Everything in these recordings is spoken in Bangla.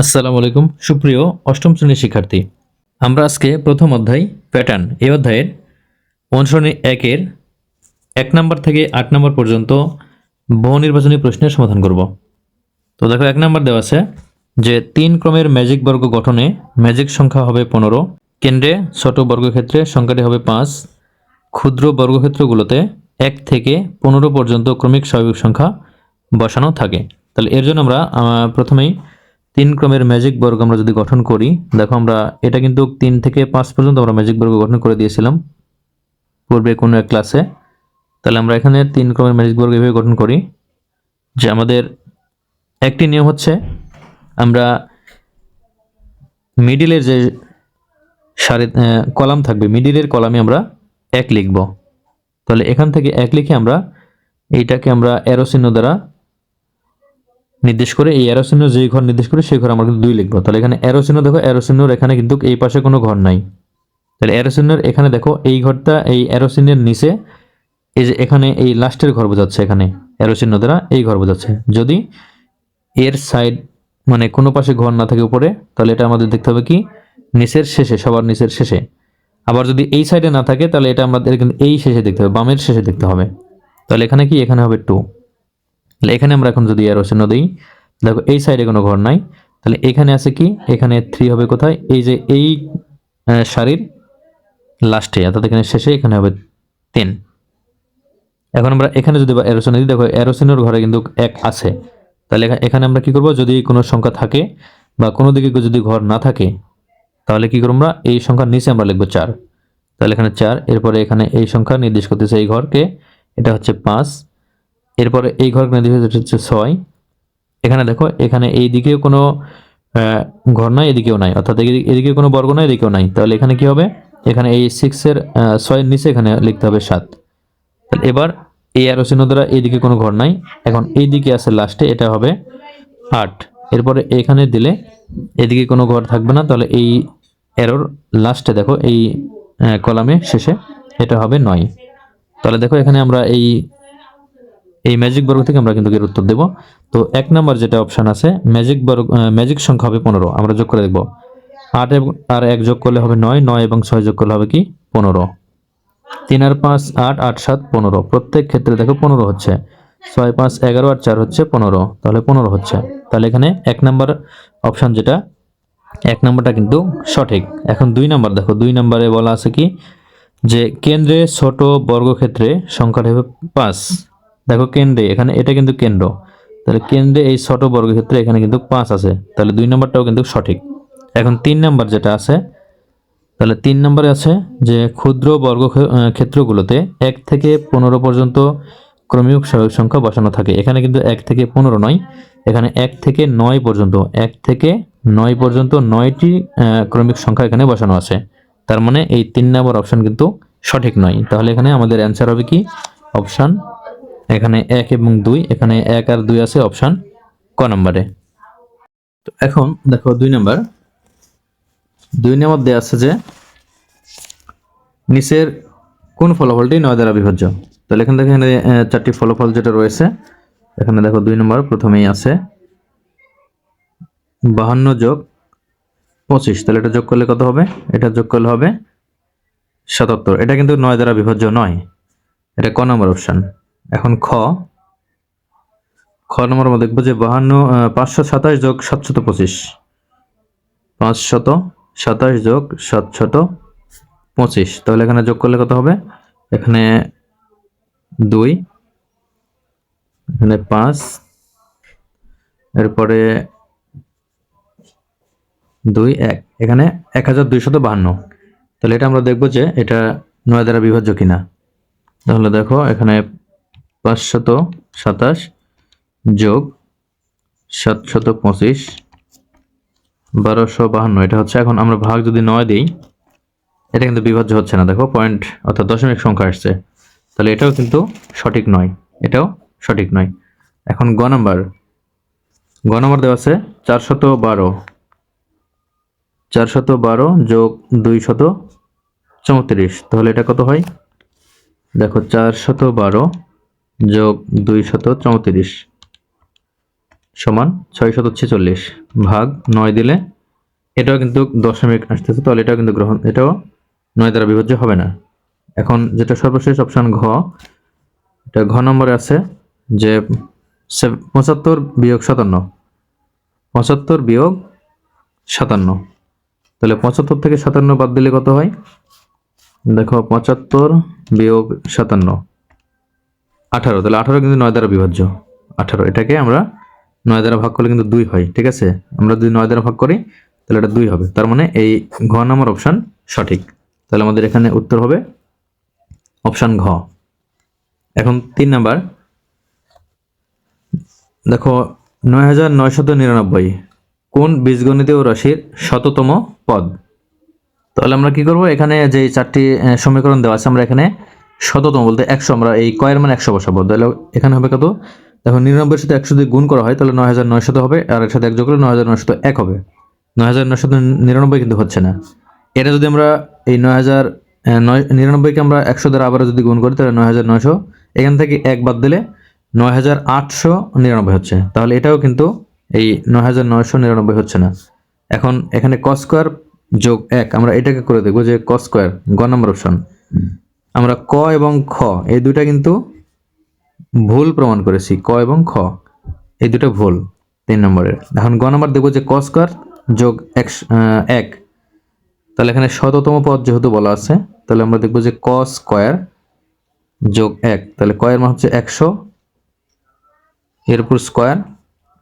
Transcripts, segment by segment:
আসসালামু আলাইকুম। সুপ্রিয় অষ্টম শ্রেণির শিক্ষার্থী, আমরা আজকে প্রথম অধ্যায় প্যাটার্ন এই অধ্যায়ের অনুসরণী একের? এক নম্বর থেকে আট নম্বর পর্যন্ত বহু নির্বাচনী প্রশ্নের সমাধান করব। তো দেখো, এক নম্বর দেওয়া আছে যে তিন ক্রমের ম্যাজিক বর্গ গঠনে ম্যাজিক সংখ্যা হবে পনেরো। কেন্দ্রে ছোট বর্গক্ষেত্রে সংখ্যাটি হবে পাঁচ। ক্ষুদ্র বর্গক্ষেত্রগুলোতে এক থেকে পনেরো পর্যন্ত ক্রমিক স্বাভাবিক সংখ্যা বসানো থাকে। তাহলে এর জন্য আমরা প্রথমেই তিন ক্রমের ম্যাজিক বর্গ আমরা যদি গঠন করি, দেখো আমরা এটা কিন্তু তিন থেকে পাঁচ পর্যন্ত আমরা ম্যাজিক বর্গ গঠন করে দিয়েছিলাম পূর্বে কোনো এক ক্লাসে তাহলে আমরা এখানে তিন ক্রমের ম্যাজিক বর্গ এভাবে গঠন করি যে আমাদের একটি নিয়ম হচ্ছে আমরা মিডিলের যে সারি কলাম থাকবে মিডিলের কলামে আমরা এক লিখব। তাহলে এখান থেকে এক লিখে আমরা এইটাকে আমরা অ্যারো দ্বারা নির্দেশ করে, এই অ্যারো চিহ্ন যেই ঘর নির্দেশ করে, সেই ঘর আমরা কিন্তু দুই লিখব। তাহলে এখানে অ্যারো দেখো অ্যারো এখানে কিন্তু এই পাশে কোনো ঘর নাই। তাহলে অ্যারো চিহ্নের এখানে দেখো, এই ঘরটা এই অ্যারো চিহ্নের নিচে, এই যে এখানে এই লাস্টের ঘর বোঝাচ্ছে এখানে অ্যারো দ্বারা এই ঘর বোঝাচ্ছে। যদি এর সাইড মানে কোনো পাশে ঘর না থাকে উপরে, তাহলে এটা আমাদের দেখতে হবে কি? নিচের শেষে, সবার নিচের শেষে। আবার যদি এই সাইডে না থাকে, তাহলে এটা আমাদের কিন্তু এই শেষে দেখতে হবে, বামের শেষে দেখতে হবে। তাহলে এখানে কি? এখানে হবে টু তাহলে এখানে আমরা এখন যদি অ্যারো চিহ্ন দিই, দেখো এই সাইডে কোনো ঘর নাই। তাহলে এখানে আছে কি? এখানে থ্রি হবে কোথায়? এই যে এই সারির লাস্টে অর্থাৎ এখানে শেষে এখানে হবে তিন। এখন আমরা এখানে যদি অ্যারো চিহ্ন দিই, দেখো অ্যারো চিহ্নর ঘরে কিন্তু এক আছে। তাহলে এখানে আমরা কি করব? যদি কোনো সংখ্যা থাকে বা কোনো দিকে যদি ঘর না থাকে, তাহলে কি করব আমরা? এই সংখ্যার নিচে আমরা লিখব চার। তাহলে এখানে চার, এরপরে এখানে এই সংখ্যা নির্দেশ করতেছে এই ঘরকে। এটা হচ্ছে পাঁচ। এরপরে এই ঘর নির্দেশ করতেছে হচ্ছে ছয়। এখানে দেখো, এখানে এই দিকেও কোনো ঘর নয় এদিকেও নাই। অর্থাৎ এদিকে কোনো বর্গ নাই, এদিকেও নাই। তাহলে এখানে কি হবে? এখানে এই সিক্সের ছয়ের নিচে এখানে লিখতে হবে সাত। এবার এই অ্যারো চিহ্ন দ্বারা এইদিকে কোনো ঘর নাই। এখন এই দিকে আছে লাস্টে এটা হবে আট। এরপরে এখানে দিলে এদিকে কোনো ঘর থাকবে না। তাহলে এই এরর লাস্টে দেখো, এই কলামে শেষে এটা হবে নয়। তাহলে দেখো এখানে আমরা এই এই ম্যাজিক বর্গ থেকে আমরা কিন্তু এর উত্তর দেব। তো এক নাম্বার যেটা অপশন আছে ম্যাজিক বর্গ ম্যাজিক সংখ্যা হবে পনেরো। আমরা যোগ করে দেখব। আট আর এক যোগ করলে হবে নয় নয় এবং ছয় যোগ করলে হবে কি? পনেরো। তিন আর পাঁচ, আট আট, সাত, পনেরো। প্রত্যেক ক্ষেত্রে দেখো পনেরো হচ্ছে। ছয়, পাঁচ, এগারো আর চার হচ্ছে পনেরো। তাহলে পনেরো হচ্ছে। তাহলে এখানে এক নাম্বার অপশন যেটা, এক নাম্বারটা কিন্তু সঠিক। এখন দুই নাম্বার দেখো। দুই নাম্বারে বলা আছে কি? যে কেন্দ্রে ছোট বর্গক্ষেত্রে সংখ্যাটা হবে পাঁচ। দেখো কেন্দ্রে, এখানে এটা কিন্তু কেন্দ্র। তাহলে কেন্দ্রে এই ছোট বর্গক্ষেত্রে এখানে কিন্তু পাঁচ আছে। তাহলে দুই নাম্বারটাও কিন্তু সঠিক। এখন তিন নাম্বার যেটা আছে, তাহলে তিন নম্বরে আছে যে ক্ষুদ্র বর্গ ক্ষেত্রগুলোতে এক থেকে পনেরো পর্যন্ত ক্রমিক স্বাভাবিক সংখ্যা বসানো থাকে। এখানে কিন্তু এক থেকে পনেরো নয়, এখানে এক থেকে নয় পর্যন্ত, এক থেকে নয় পর্যন্ত নয়টি ক্রমিক সংখ্যা এখানে বসানো আছে। তার মানে এই তিন নম্বর অপশন কিন্তু সঠিক নয়। তাহলে এখানে আমাদের অ্যান্সার হবে কি? অপশান এখানে এক এবং দুই, এখানে এক আর দুই আছে অপশান ক নম্বরে। তো এখন দেখো দুই নম্বর। দুই নম্বর দেওয়া আছে যে নিচের কোন ফলাফলটি নয় দ্বারা বিভাজ্য তাহলে এখান থেকে এখানে চারটি ফলাফল যেটা রয়েছে, এখানে দেখো দুই নম্বর প্রথমেই আছে বাহান্ন যোগ পঁচিশ। তাহলে এটা যোগ করলে কত হবে? এটা যোগ করলে হবে সাতাত্তর। এটা কিন্তু নয় দ্বারা বিভাজ্য নয়। এটা ক নম্বর অপশান। এখন খ। খ নম্বর আমরা দেখব যে বাহান্ন পাঁচশো সাতাশ যোগ সাতশত পঁচিশ। পাঁচশত সাতাশ যোগ সাতশত পঁচিশ। তাহলে এখানে যোগ করলে কত হবে? এখানে দুই, এখানে পাঁচ, এরপরে দুই, এক। এখানে এক হাজার দুইশত বাহান্ন। তাহলে এটা আমরা দেখব যে এটা নয় দ্বারা বিভাজ্য কিনা। তাহলে দেখো এখানে পাঁচশত সাতাশ যোগ সাতশত পঁচিশ বারোশো বাহান্ন। এটা হচ্ছে এখন আমরা ভাগ যদি নয় দিই, এটা কিন্তু বিভাজ্য হচ্ছে না। দেখো পয়েন্ট অর্থাৎ দশমিক সংখ্যা আসছে। তাহলে এটাও কিন্তু সঠিক নয়। এটাও সঠিক নয়। এখন গ নাম্বার। গ নাম্বার দেওয়া আছে চারশত বারো। চারশত বারো যোগ দুইশত চৌত্রিশ। তাহলে এটা কত হয়? দেখো, চারশত বারো যোগ দুইশত চৌত্রিশ সমান ছয় শত ছেচল্লিশ ভাগ নয় দিলে এটাও কিন্তু দশমিক আসতেছে, তাহলে এটাও কিন্তু গ্রহণ, এটাও নয় দ্বারা বিভাজ্য হবে না। এখন যেটা সর্বশেষ অপশন ঘ, এটা ঘ নম্বরে আছে যে পঁচাত্তর বিয়োগ সাতান্ন, পঁচাত্তর বিয়োগ সাতান্ন। তাহলে পঁচাত্তর থেকে সাতান্ন বাদ দিলে কত হয়? দেখো, পঁচাত্তর বিয়োগ সাতান্ন। আঠারো, তাহলে আঠারো কিন্তু নয় দ্বারা বিভাজ্য। আঠারো, এটাকে আমরা নয় দ্বারা ভাগ করলে কিন্তু দুই হয়, ঠিক আছে? আমরা যদি নয় দ্বারা ভাগ করি, তাহলে এটা দুই হবে। তার মানে এই ঘ নম্বর অপশান সঠিক। তাহলে আমাদের এখানে উত্তর হবে অপশান ঘ। এখন তিন নাম্বার। দেখো, নয় হাজার নয়শত নিরানব্বই, কোন বীজগণিতীয় রাশির শততম পদ? তাহলে আমরা কি করব? এখানে যে চারটি সমীকরণ দেওয়া আছে, আমরা এখানে শততম বলতে একশো, আমরা এই কয়ের মানে একশো বসাবো। তাহলে এখানে হবে কত? দেখো নিরানব্বইয়ের সাথে একশো যদি গুণ করা হয়, তাহলে নয় হাজার নয়শত হবে, আর এর সাথে এক যোগ করলে নয় হাজার নয়শত এক হবে। নয় হাজার নয়শত নিরানব্বই কিন্তু হচ্ছে না। এটা যদি আমরা এই নয় হাজার নয়, নিরানব্বইকে আমরা একশো দ্বারা আবারও যদি গুণ করি, তাহলে নয় হাজার নয়শো এখান থেকে এক বাদ দিলে নয় হাজার আটশো নিরানব্বই হচ্ছে। তাহলে এটাও কিন্তু এই নয় হাজার নয়শো নিরানব্বই হচ্ছে না। এখন এখানে ক স্কোয়ার যোগ এক, আমরা এটাকে করে দেখব যে ক স্কোয়ার গ নম্বর অপশন আমরা ক এবং খ, এই দুইটা কিন্তু ভুল প্রমাণ করেছি। ক এবং খ, এই দুটো ভুল, তিন নম্বরের। এখন গ নম্বর দেখব যে ক স্কোয়ার যোগ এক এক। তাহলে এখানে শততম পদ যেহেতু বলা আছে, তাহলে আমরা দেখব যে ক স্কোয়ার যোগ এক। তাহলে ক এর মান হচ্ছে একশো, এর উপর স্কোয়ার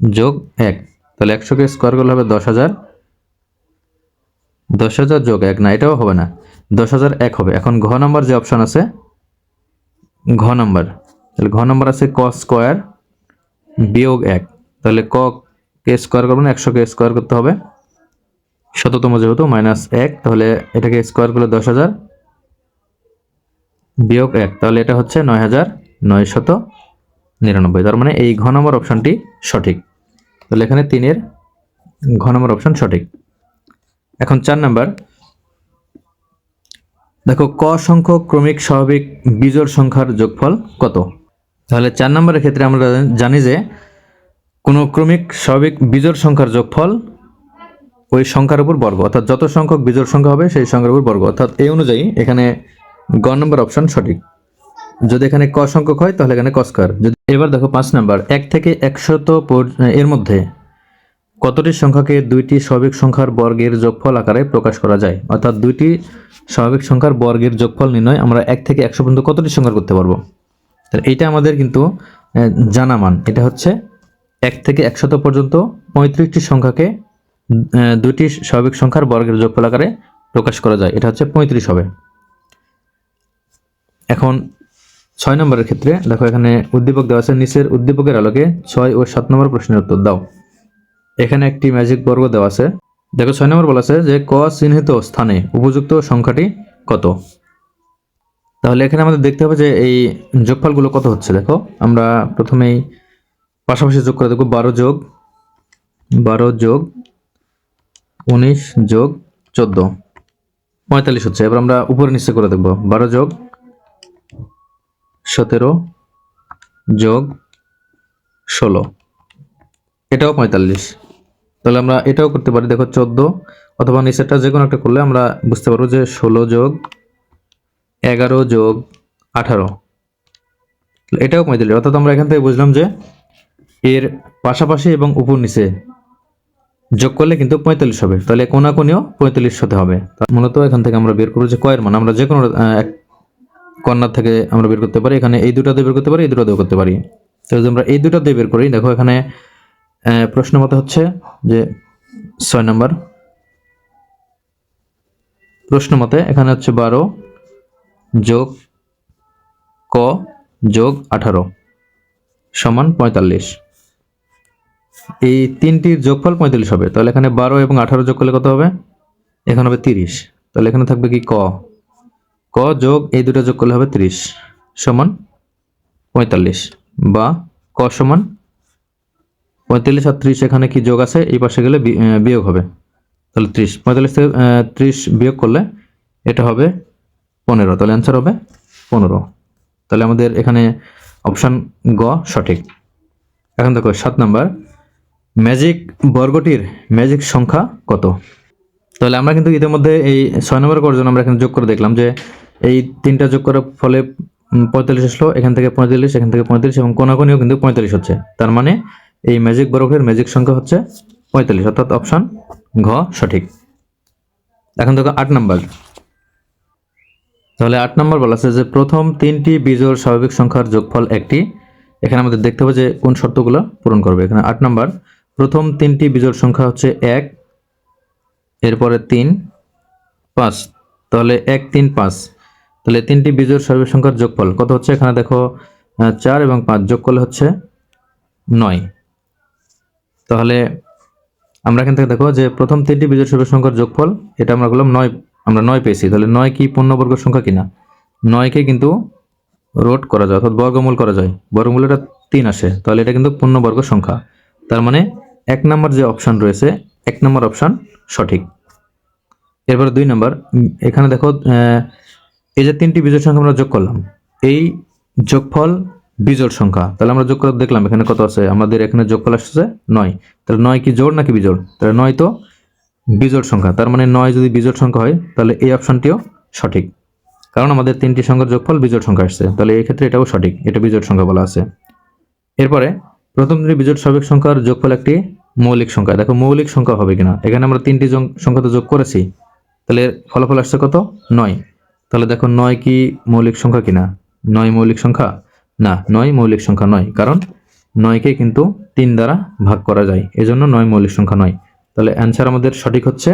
যোগ এক। তাহলে একশোকে স্কোয়ার করলে হবে দশ হাজার। দশ হাজার যোগ এক, না, এটাও হবে না। দশ হাজার এক হবে। এখন ঘ নাম্বার যে অপশন আছে, ঘ নাম্বার, তাহলে ঘ নাম্বার আছে ক স্কোয়ার বিয়োগ এক। তাহলে ক কে স্কোয়ার করব না, একশোকে স্কোয়ার করতে হবে। শততম যেহেতু, মাইনাস এক, তাহলে এটাকে স্কোয়ার করলে দশ হাজার বিয়োগ এক। তাহলে এটা হচ্ছে নয় হাজার নয় শত নিরানব্বই। তার মানে এই ঘ নম্বর অপশনটি সঠিক। তাহলে এখানে তিনের ঘ নম্বর অপশন সঠিক। এখন চার নাম্বার দেখো, ক সংখ্যক ক্রমিক স্বাভাবিক বিজোড় সংখ্যার যোগফল কত? তাহলে চার নম্বরের ক্ষেত্রে আমরা জানি যে কোনো ক্রমিক স্বাভাবিক বিজোড় সংখ্যার যোগফল ওই সংখ্যার উপর বর্গ। অর্থাৎ যত সংখ্যক বিজোড় সংখ্যা হবে, সেই সংখ্যার উপর বর্গ। অর্থাৎ এই অনুযায়ী এখানে গ নম্বর অপশন সঠিক। যদি এখানে ক সংখ্যক হয়, তাহলে এখানে ক যদি এবার দেখো, পাঁচ নাম্বার। এক থেকে একশত এর মধ্যে কতটি সংখ্যাকে দুইটি স্বাভাবিক সংখ্যার বর্গের যোগফল আকারে প্রকাশ করা যায়? অর্থাৎ দুইটি স্বাভাবিক সংখ্যার বর্গের যোগফল নির্ণয় আমরা এক থেকে একশো পর্যন্ত কতটি সংখ্যা করতে পারব? তাহলে এইটা আমাদের কিন্তু জানা মান। এটা হচ্ছে এক থেকে একশত পর্যন্ত পঁয়ত্রিশটি সংখ্যাকে দুইটি স্বাভাবিক সংখ্যার বর্গের যোগফল আকারে প্রকাশ করা যায়। এটা হচ্ছে পঁয়ত্রিশ হবে। এখন ছয় নম্বরের ক্ষেত্রে দেখো এখানে উদ্দীপক দেওয়া আছে, নিচের উদ্দীপকের আলোকে ছয় ও সাত নম্বর প্রশ্নের উত্তর দাও। এখানে একটি ম্যাজিক বর্গ দেওয়া আছে। দেখো, ছয় নম্বর বলা আছে যে ক চিহ্নিত স্থানে উপযুক্ত সংখ্যাটি কত? তাহলে এখানে আমাদের দেখতে হবে যে এই যোগফলগুলো কত হচ্ছে। দেখো, আমরা প্রথমেই পাশাপাশি যোগ করে দেখব বারো যোগ বারো যোগ, উনিশ যোগ, চোদ্দ। পঁয়তাল্লিশ হচ্ছে। এবার আমরা উপরে নিচে করে দেখব। বারো যোগ, সতেরো যোগ, ষোলো। এটাও পঁয়তাল্লিশ। তাহলে আমরা এটাও করতে পারি। দেখো চোদ্দ, অথবা নিচেরটা যে কোনো একটা করলে আমরা বুঝতে পারব যে ষোলো যোগ এগারো যোগ আঠারো। এটাও পঁয়তাল্লিশ অর্থাৎ আমরা এখান থেকে বুঝলাম যে এর পাশাপাশি এবং উপর নিচে যোগ করলে কিন্তু পঁয়তাল্লিশ হবে। তাহলে কোনাকুনিও পঁয়তাল্লিশ হতে হবে। মূলত এখান থেকে আমরা বের করব যে কয়ের মান। আমরা যে কোনো এক কর্নার থেকে আমরা বের করতে পারি। এখানে এই দুটো দিয়ে বের করতে পারি, এই দুটো দিয়ে করতে পারি। তো আমরা এই দুটো দিয়ে বের করি, দেখো এখানে প্রশ্ন মতো হচ্ছে যে, ছয় নম্বর। প্রশ্ন মতে এখানে হচ্ছে বারো যোগ ক যোগ আঠারো সমান পঁয়তাল্লিশ। এই তিনটির যোগফল পঁয়তাল্লিশ হবে। তাহলে এখানে বারো এবং আঠারো যোগ করলে কত হবে? এখানে হবে তিরিশ। তাহলে এখানে থাকবে কি ক? ক যোগ এই দুটো যোগ করলে হবে তিরিশ সমান পঁয়তাল্লিশ বা ক সমান পঁয়তাল্লিশ আর ত্রিশ এখানে কি যোগ আছে? এই পাশে গেলে বিয়োগ হবে। তাহলে ত্রিশ, পঁয়তাল্লিশ থেকে ত্রিশ বিয়োগ করলে এটা হবে পনেরো। তাহলে অ্যান্সার হবে পনেরো। তাহলে আমাদের এখানে অপশান গ সঠিক। এখন দেখো, সাত নাম্বার। ম্যাজিক বর্গটির ম্যাজিক সংখ্যা কত? তাহলে আমরা কিন্তু ইতিমধ্যে এই ছয় নম্বর করার জন্য আমরা এখানে যোগ করে দেখলাম যে এই তিনটা যোগ করার ফলে পঁয়তাল্লিশ আসলো, এখান থেকে পঁয়তাল্লিশ, এখান থেকে পঁয়তাল্লিশ এবং কোনাকোনিও কিন্তু পঁয়তাল্লিশ হচ্ছে। তার মানে এই ম্যাজিক বরফের ম্যাজিক সংখ্যা হচ্ছে পঁয়তাল্লিশ, অর্থাৎ অপশান ঘ, সঠিক। এখন দেখো আট নাম্বার। তাহলে আট নম্বর বলা আছে যে প্রথম তিনটি বিজোড় স্বাভাবিক সংখ্যার যোগফল একটি। এখানে আমাদের দেখতে হবে যে কোন শর্তগুলো পূরণ করবে। এখানে আট নম্বর, প্রথম তিনটি বিজোড় সংখ্যা হচ্ছে এক, এরপরে তিন, পাঁচ। তাহলে এক, তিন, পাঁচ। তাহলে তিনটি বিজোড় স্বাভাবিক সংখ্যার যোগফল কত হচ্ছে? এখানে দেখো চার এবং পাঁচ যোগ করলে হচ্ছে নয়। তাহলে আমরা এখান থেকে দেখো যে প্রথম তিনটি বিজোড় স্বাভাবিক সংখ্যার যোগফল, এটা আমরা বললাম নয়, আমরা নয় পেয়েছি। তাহলে নয় কি পূর্ণবর্গ সংখ্যা কিনা? নয়কে কিন্তু রোড করা যায়, অর্থাৎ বর্গমূল করা যায়। বর্গমূল এটা তিন আসে, তাহলে এটা কিন্তু পূর্ণবর্গ সংখ্যা। তার মানে এক নম্বর যে অপশান রয়েছে, এক নম্বর অপশান সঠিক। এরপরে দুই নম্বর এখানে দেখো এই যে তিনটি বিজোড় সংখ্যা আমরা যোগ করলাম, এই যোগফল বিজোড় সংখ্যা। তাহলে আমরা যোগ করে দেখলাম, এখানে কত আছে? আমাদের এখানে যোগফল আসছে নয়। তাহলে নয় কি জোড় নাকি বিজোড়? তাহলে নয় তো বিজোড় সংখ্যা। তার মানে নয় যদি বিজোড় সংখ্যা হয়, তাহলে এই অপশনটিও সঠিক। কারণ আমাদের তিনটি সংখ্যার যোগফল বিজোড় সংখ্যা আসছে। তাহলে এই ক্ষেত্রে এটাও সঠিক, এটা বিজোড় সংখ্যা বলা আছে। এরপরে প্রথম তিনটি বিজোড় স্বাভাবিক সংখ্যার যোগফল একটি মৌলিক সংখ্যা। দেখো মৌলিক সংখ্যা হবে কিনা? এখানে আমরা তিনটি সংখ্যা তো যোগ করেছি। তাহলে ফলাফল আসছে কত? নয়। তাহলে দেখো নয় কি মৌলিক সংখ্যা কিনা? নয় মৌলিক সংখ্যা? না, নয় মৌলিক সংখ্যা নয়, কারণ নয়কে কিন্তু তিন দ্বারা ভাগ করা যায়। এজন্য নয় মৌলিক সংখ্যা নয়। তাহলে অ্যান্সার আমাদের সঠিক হচ্ছে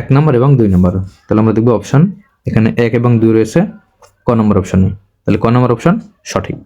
এক নম্বর এবং দুই নম্বর। তাহলে আমরা দেখব অপশান এখানে এক এবং দুই রয়েছে, ক নম্বর অপশানে তাহলে ক নম্বর অপশান সঠিক।